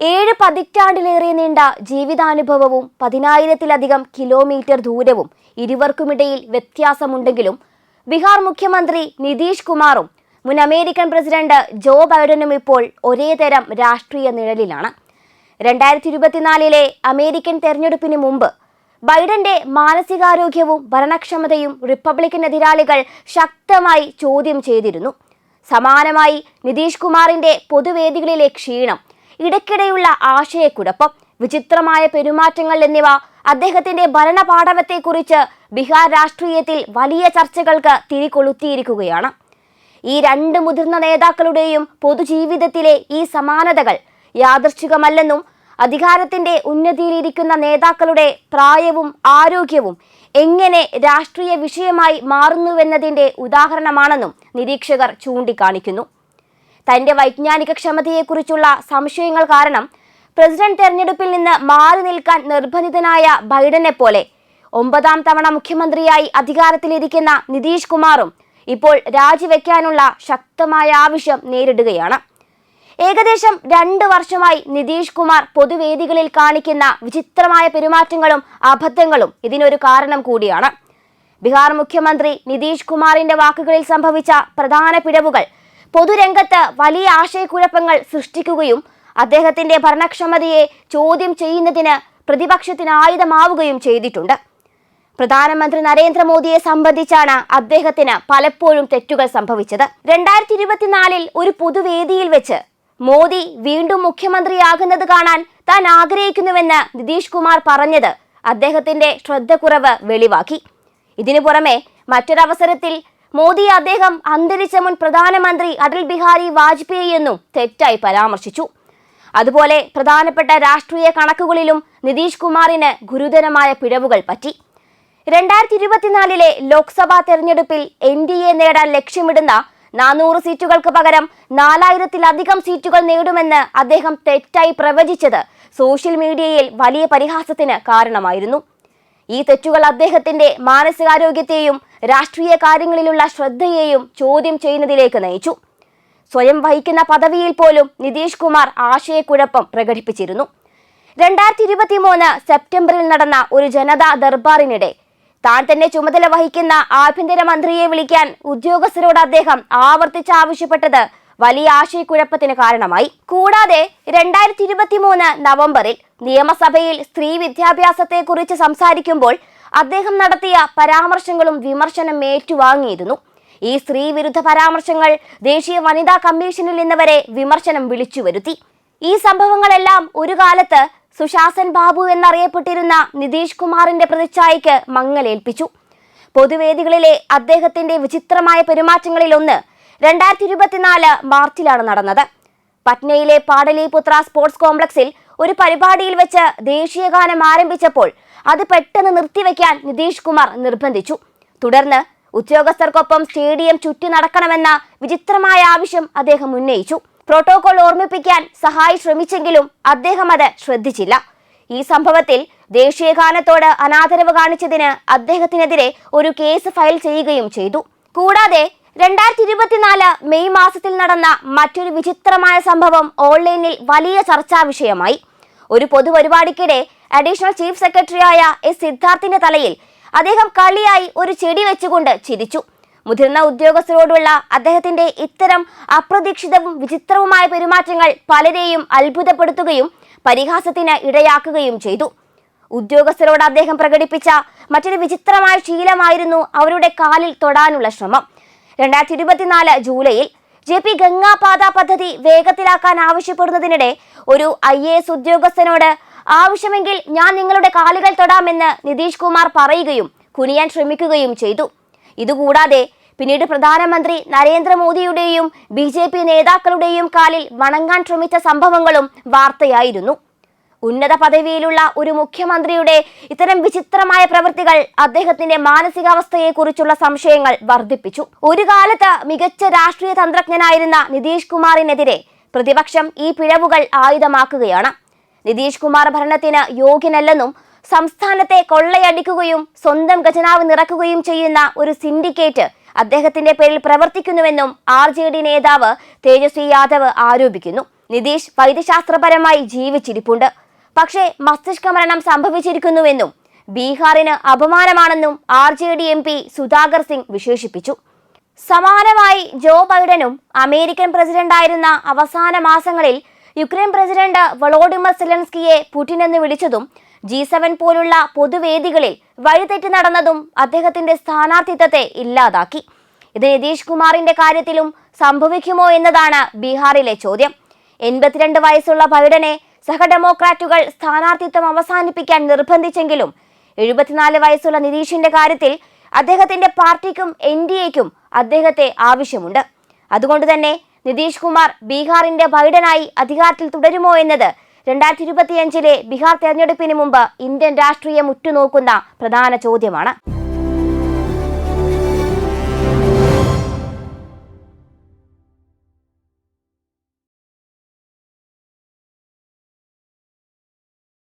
ഏഴ് പതിറ്റാണ്ടിലേറെ നീണ്ട ജീവിതാനുഭവവും പതിനായിരത്തിലധികം കിലോമീറ്റർ ദൂരവും ഇരുവർക്കുമിടയിൽ വ്യത്യാസമുണ്ടെങ്കിലും ബീഹാർ മുഖ്യമന്ത്രി നിതീഷ് കുമാറും മുൻ അമേരിക്കൻ പ്രസിഡന്റ് ജോ ബൈഡനും ഇപ്പോൾ ഒരേ തരം രാഷ്ട്രീയ നിഴലിലാണ്. രണ്ടായിരത്തി ഇരുപത്തിനാലിലെ അമേരിക്കൻ തെരഞ്ഞെടുപ്പിന് മുമ്പ് ബൈഡന്റെ മാനസികാരോഗ്യവും ഭരണക്ഷമതയും റിപ്പബ്ലിക്കൻ എതിരാളികൾ ശക്തമായി ചോദ്യം ചെയ്തിരുന്നു. സമാനമായി നിതീഷ് കുമാറിന്റെ പൊതുവേദികളിലെ ക്ഷീണം ഇടയ്ക്കിടെയുള്ള ആശയക്കുഴപ്പം വിചിത്രമായ പെരുമാറ്റങ്ങൾ എന്നിവ അദ്ദേഹത്തിന്റെ ഭരണപാടവത്തെക്കുറിച്ച് ബീഹാർ രാഷ്ട്രീയത്തിൽ വലിയ ചർച്ചകൾക്ക് തിരികൊളുത്തിയിരിക്കുകയാണ്. ഈ രണ്ട് മുതിർന്ന നേതാക്കളുടെയും പൊതുജീവിതത്തിലെ ഈ സമാനതകൾ യാദൃശ്ചികമല്ലെന്നും അധികാരത്തിന്റെ ഉന്നതിയിലിരിക്കുന്ന നേതാക്കളുടെ പ്രായവും ആരോഗ്യവും എങ്ങനെ രാഷ്ട്രീയ വിഷയമായി മാറുന്നുവെന്നതിന്റെ ഉദാഹരണമാണെന്നും നിരീക്ഷകർ ചൂണ്ടിക്കാണിക്കുന്നു. തന്റെ വൈജ്ഞാനിക ക്ഷമതയെക്കുറിച്ചുള്ള സംശയങ്ങൾ കാരണം പ്രസിഡന്റ് തെരഞ്ഞെടുപ്പിൽ നിന്ന് മാറി നിൽക്കാൻ നിർബന്ധിതനായ ബൈഡനെ പോലെ ഒമ്പതാം തവണ മുഖ്യമന്ത്രിയായി അധികാരത്തിലിരിക്കുന്ന നിതീഷ് കുമാറും ഇപ്പോൾ രാജിവെക്കാനുള്ള ശക്തമായ ആവശ്യം നേരിടുകയാണ്. ഏകദേശം രണ്ട് വർഷമായി നിതീഷ് കുമാർ പൊതുവേദികളിൽ കാണിക്കുന്ന വിചിത്രമായ പെരുമാറ്റങ്ങളും അബദ്ധങ്ങളും ഇതിനൊരു കാരണം കൂടിയാണ്. ബീഹാർ മുഖ്യമന്ത്രി നിതീഷ് കുമാറിന്റെ വാക്കുകളിൽ സംഭവിച്ച പ്രധാന പിഴവുകൾ പൊതുരംഗത്ത് വലിയ ആശയക്കുഴപ്പങ്ങൾ സൃഷ്ടിക്കുകയും അദ്ദേഹത്തിന്റെ ഭരണക്ഷമതയെ ചോദ്യം ചെയ്യുന്നതിന് പ്രതിപക്ഷത്തിന് ആയുധമാവുകയും ചെയ്തിട്ടുണ്ട്. പ്രധാനമന്ത്രി നരേന്ദ്രമോദിയെ സംബന്ധിച്ചാണ് അദ്ദേഹത്തിന് പലപ്പോഴും തെറ്റുകൾ സംഭവിച്ചത്. രണ്ടായിരത്തി ഇരുപത്തിനാലിൽ ഒരു പൊതുവേദിയിൽ വെച്ച് മോദി വീണ്ടും മുഖ്യമന്ത്രിയാകുന്നത് കാണാൻ താൻ ആഗ്രഹിക്കുന്നുവെന്ന് നിതീഷ് കുമാർ പറഞ്ഞത് അദ്ദേഹത്തിന്റെ ശ്രദ്ധക്കുറവ് വെളിവാക്കി. ഇതിനു പുറമെ മറ്റൊരവസരത്തിൽ മോദിയെ അദ്ദേഹം അന്തരിച്ച മുൻ പ്രധാനമന്ത്രി അടൽ ബിഹാരി വാജ്പേയി എന്നും തെറ്റായി പരാമർശിച്ചു. അതുപോലെ പ്രധാനപ്പെട്ട രാഷ്ട്രീയ കണക്കുകളിലും നിതീഷ് കുമാറിന് ഗുരുതരമായ പിഴവുകൾ പറ്റി. രണ്ടായിരത്തി ഇരുപത്തിനാലിലെ ലോക്സഭാ തെരഞ്ഞെടുപ്പിൽ എൻ ഡി എ നേടാൻ ലക്ഷ്യമിടുന്ന നാനൂറ് സീറ്റുകൾക്ക് പകരം നാലായിരത്തിലധികം സീറ്റുകൾ നേടുമെന്ന് അദ്ദേഹം തെറ്റായി പ്രവചിച്ചത് സോഷ്യൽ മീഡിയയിൽ വലിയ പരിഹാസത്തിന് കാരണമായിരുന്നു. ഈ തെറ്റുകൾ അദ്ദേഹത്തിന്റെ മാനസികാരോഗ്യത്തെയും രാഷ്ട്രീയ കാര്യങ്ങളിലുള്ള ശ്രദ്ധയെയും ചോദ്യം ചെയ്യുന്നതിലേക്ക് നയിച്ചു. സ്വയം വഹിക്കുന്ന പദവിയിൽ പോലും നിതീഷ് കുമാർ ആശയക്കുഴപ്പം പ്രകടിപ്പിച്ചിരുന്നു. രണ്ടായിരത്തി ഇരുപത്തി മൂന്ന് സെപ്റ്റംബറിൽ നടന്ന ഒരു ജനതാ ദർബാറിനിടെ താൻ തന്നെ ചുമതല വഹിക്കുന്ന ആഭ്യന്തരമന്ത്രിയെ വിളിക്കാൻ ഉദ്യോഗസ്ഥരോട് അദ്ദേഹം ആവർത്തിച്ച് ആവശ്യപ്പെട്ടത് വലിയ ആശയക്കുഴപ്പത്തിന് കാരണമായി. കൂടാതെ രണ്ടായിരത്തി ഇരുപത്തി മൂന്ന് നവംബറിൽ നിയമസഭയിൽ സ്ത്രീ വിദ്യാഭ്യാസത്തെക്കുറിച്ച് സംസാരിക്കുമ്പോൾ അദ്ദേഹം നടത്തിയ പരാമർശങ്ങളും വിമർശനം ഏറ്റുവാങ്ങിയിരുന്നു. ഈ സ്ത്രീ വിരുദ്ധ പരാമർശങ്ങൾ ദേശീയ വനിതാ കമ്മീഷനിൽ നിന്നവരെ വിമർശനം വിളിച്ചു വരുത്തി. ഈ സംഭവങ്ങളെല്ലാം ഒരു കാലത്ത് സുശാസൻ ബാബു എന്നറിയപ്പെട്ടിരുന്ന നിതീഷ് കുമാറിന്റെ പ്രതിച്ഛായയ്ക്ക് മങ്ങലേൽപ്പിച്ചു. പൊതുവേദികളിലെ അദ്ദേഹത്തിന്റെ വിചിത്രമായ പെരുമാറ്റങ്ങളിലൊന്ന് രണ്ടായിരത്തി ഇരുപത്തിനാല് മാർച്ചിലാണ് നടന്നത്. പട്നയിലെ പാടലിപുത്ര സ്പോർട്സ് കോംപ്ലക്സിൽ ഒരു പരിപാടിയിൽ വെച്ച് ദേശീയഗാനം ആരംഭിച്ചപ്പോൾ അത് പെട്ടെന്ന് നിർത്തിവെക്കാൻ നിതീഷ് കുമാർ നിർബന്ധിച്ചു. തുടർന്ന് ഉദ്യോഗസ്ഥർക്കൊപ്പം സ്റ്റേഡിയം ചുറ്റി നടക്കണമെന്ന വിചിത്രമായ ആവശ്യം അദ്ദേഹം ഉന്നയിച്ചു. പ്രോട്ടോകോൾ ഓർമ്മിപ്പിക്കാൻ സഹായി ശ്രമിച്ചെങ്കിലും അദ്ദേഹം അത് ശ്രദ്ധിച്ചില്ല. ഈ സംഭവത്തിൽ ദേശീയഗാനത്തോട് അനാദരവ് കാണിച്ചതിന് അദ്ദേഹത്തിനെതിരെ ഒരു കേസ് ഫയൽ ചെയ്യുകയും ചെയ്തു. കൂടാതെ രണ്ടായിരത്തി ഇരുപത്തിനാല് മെയ് മാസത്തിൽ നടന്ന മറ്റൊരു വിചിത്രമായ സംഭവം ഓൺലൈനിൽ വലിയ ചർച്ചാ വിഷയമായി. ഒരു പൊതുപരിപാടിക്കിടെ അഡീഷണൽ ചീഫ് സെക്രട്ടറിയായ എസ് സിദ്ധാർത്ഥിന്റെ തലയിൽ അദ്ദേഹം കളിയായി ഒരു ചെടി വെച്ചുകൊണ്ട് ചിരിച്ചു. മുതിർന്ന ഉദ്യോഗസ്ഥരോടുള്ള അദ്ദേഹത്തിന്റെ ഇത്തരം അപ്രതീക്ഷിതവും വിചിത്രവുമായ പെരുമാറ്റങ്ങൾ പലരെയും അത്ഭുതപ്പെടുത്തുകയും പരിഹാസത്തിന് ഇടയാക്കുകയും ചെയ്തു. ഉദ്യോഗസ്ഥരോട് അദ്ദേഹം പ്രകടിപ്പിച്ച മറ്റൊരു വിചിത്രമായ ശീലമായിരുന്നു അവരുടെ കാലിൽ തൊടാനുള്ള ശ്രമം. രണ്ടായിരത്തി ഇരുപത്തിനാല് ജൂലൈയിൽ ജെ പി ഗംഗാപാത പദ്ധതി വേഗത്തിലാക്കാൻ ആവശ്യപ്പെടുന്നതിനിടെ ഒരു ഐ എ എസ് ഉദ്യോഗസ്ഥനോട് ആവശ്യമെങ്കിൽ ഞാൻ നിങ്ങളുടെ കാലുകൾ തൊടാമെന്ന് നിതീഷ് കുമാർ പറയുകയും കുനിയാൻ ശ്രമിക്കുകയും ചെയ്തു. ഇതുകൂടാതെ പിന്നീട് പ്രധാനമന്ത്രി നരേന്ദ്രമോദിയുടെയും ബി ജെ പി നേതാക്കളുടെയും കാലിൽ വണങ്ങാൻ ശ്രമിച്ച സംഭവങ്ങളും വാർത്തയായിരുന്നു. ഉന്നത പദവിയിലുള്ള ഒരു മുഖ്യമന്ത്രിയുടെ ഇത്തരം വിചിത്രമായ പ്രവൃത്തികൾ അദ്ദേഹത്തിന്റെ മാനസികാവസ്ഥയെക്കുറിച്ചുള്ള സംശയങ്ങൾ വർദ്ധിപ്പിച്ചു. ഒരു കാലത്ത് മികച്ച രാഷ്ട്രീയ തന്ത്രജ്ഞനായിരുന്ന നിതീഷ് കുമാറിനെതിരെ പ്രതിപക്ഷം ഈ പിഴവുകൾ ആയുധമാക്കുകയാണ്. നിതീഷ് കുമാർ ഭരണത്തിന് യോഗ്യനല്ലെന്നും സംസ്ഥാനത്തെ കൊള്ളയടിക്കുകയും സ്വന്തം ഖജനാവ് നിറക്കുകയും ചെയ്യുന്ന ഒരു സിൻഡിക്കേറ്റ് അദ്ദേഹത്തിന്റെ പേരിൽ പ്രവർത്തിക്കുന്നുവെന്നും ആർ ജെ ഡി നേതാവ് തേജസ്വി യാദവ് ആരോപിക്കുന്നു. നിതീഷ് വൈദ്യശാസ്ത്രപരമായി ജീവിച്ചിരിപ്പുണ്ട്. പക്ഷേ മസ്തിഷ്ക മരണം സംഭവിച്ചിരിക്കുന്നുവെന്നും ബീഹാറിന് അപമാനമാണെന്നും R J D M P Sudhakar Singh വിശേഷിപ്പിച്ചു. സമാനമായി ജോ ബൈഡനും അമേരിക്കൻ പ്രസിഡന്റായിരുന്ന അവസാന മാസങ്ങളിൽ യുക്രൈൻ പ്രസിഡന്റ് വളോഡിമർ സെലൻസ്കിയെ പുടിൻ എന്ന് വിളിച്ചതും ജി സെവൻ പോലുള്ള പൊതുവേദികളിൽ വഴിതെറ്റി നടന്നതും അദ്ദേഹത്തിന്റെ സ്ഥാനാർത്ഥിത്വത്തെ ഇല്ലാതാക്കി. ഇത് നിതീഷ് കുമാറിന്റെ കാര്യത്തിലും സംഭവിക്കുമോ എന്നതാണ് ബീഹാറിലെ ചോദ്യം. എൺപത്തിരണ്ട് വയസ്സുള്ള ബൈഡനെ സഹ ഡെമോക്രാറ്റുകൾ സ്ഥാനാർത്ഥിത്വം അവസാനിപ്പിക്കാൻ നിർബന്ധിച്ചെങ്കിലും എഴുപത്തിനാല് വയസ്സുള്ള നിതീഷിന്റെ കാര്യത്തിൽ അദ്ദേഹത്തിന്റെ പാർട്ടിക്കും എൻ ഡി എക്കും അദ്ദേഹത്തെ ആവശ്യമുണ്ട്. അതുകൊണ്ട് തന്നെ നിതീഷ് കുമാർ ബീഹാറിന്റെ ബൈഡനായി അധികാരത്തിൽ തുടരുമോ എന്നത് രണ്ടായിരത്തി ഇരുപത്തിയഞ്ചിലെ ബീഹാർ തെരഞ്ഞെടുപ്പിന് മുമ്പ് ഇന്ത്യൻ രാഷ്ട്രീയം ഉറ്റുനോക്കുന്ന പ്രധാന ചോദ്യമാണ്.